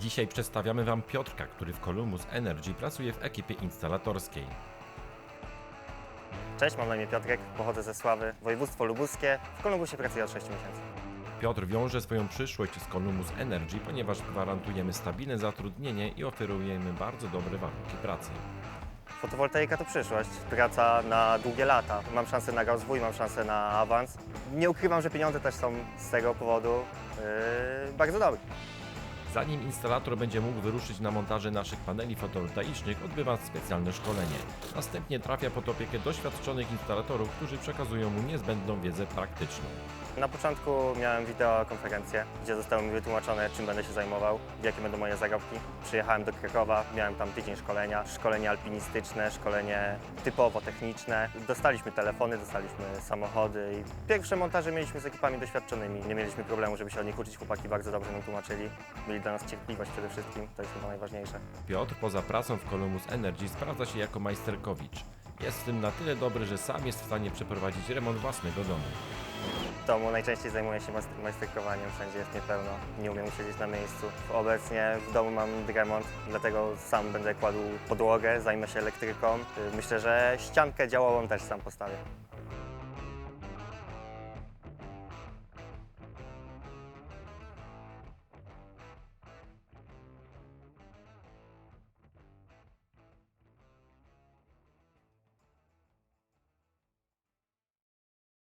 Dzisiaj przedstawiamy Wam Piotrka, który w Columbus Energy pracuje w ekipie instalatorskiej. Cześć, mam na imię Piotrek, pochodzę ze Sławy, województwo lubuskie. W Kolumbusie pracuję od 6 miesięcy. Piotr wiąże swoją przyszłość z Columbus Energy, ponieważ gwarantujemy stabilne zatrudnienie i oferujemy bardzo dobre warunki pracy. Fotowoltaika to przyszłość, praca na długie lata. Mam szansę na rozwój, mam szansę na awans. Nie ukrywam, że pieniądze też są z tego powodu yy, bardzo dobre. Zanim instalator będzie mógł wyruszyć na montaże naszych paneli fotowoltaicznych, odbywa specjalne szkolenie. Następnie trafia pod opiekę doświadczonych instalatorów, którzy przekazują mu niezbędną wiedzę praktyczną. Na początku miałem wideokonferencję, gdzie zostało mi wytłumaczone, czym będę się zajmował, jakie będą moje zarobki. Przyjechałem do Krakowa, miałem tam tydzień szkolenia, szkolenie alpinistyczne, szkolenie typowo techniczne. Dostaliśmy telefony, dostaliśmy samochody i pierwsze montaże mieliśmy z ekipami doświadczonymi. Nie mieliśmy problemu, żeby się od nich uczyć, chłopaki bardzo dobrze nam tłumaczyli. Byli dla nas cierpliwość przede wszystkim, to jest chyba najważniejsze. Piotr poza pracą w Columbus Energy sprawdza się jako majsterkowicz. Jest w tym na tyle dobry, że sam jest w stanie przeprowadzić remont własnego domu. W domu najczęściej zajmuję się majster- majsterkowaniem, wszędzie jest mnie pełno, nie umiem siedzieć na miejscu. Obecnie w domu mam remont, dlatego sam będę kładł podłogę, zajmę się elektryką. Myślę, że ściankę działową też sam postawię.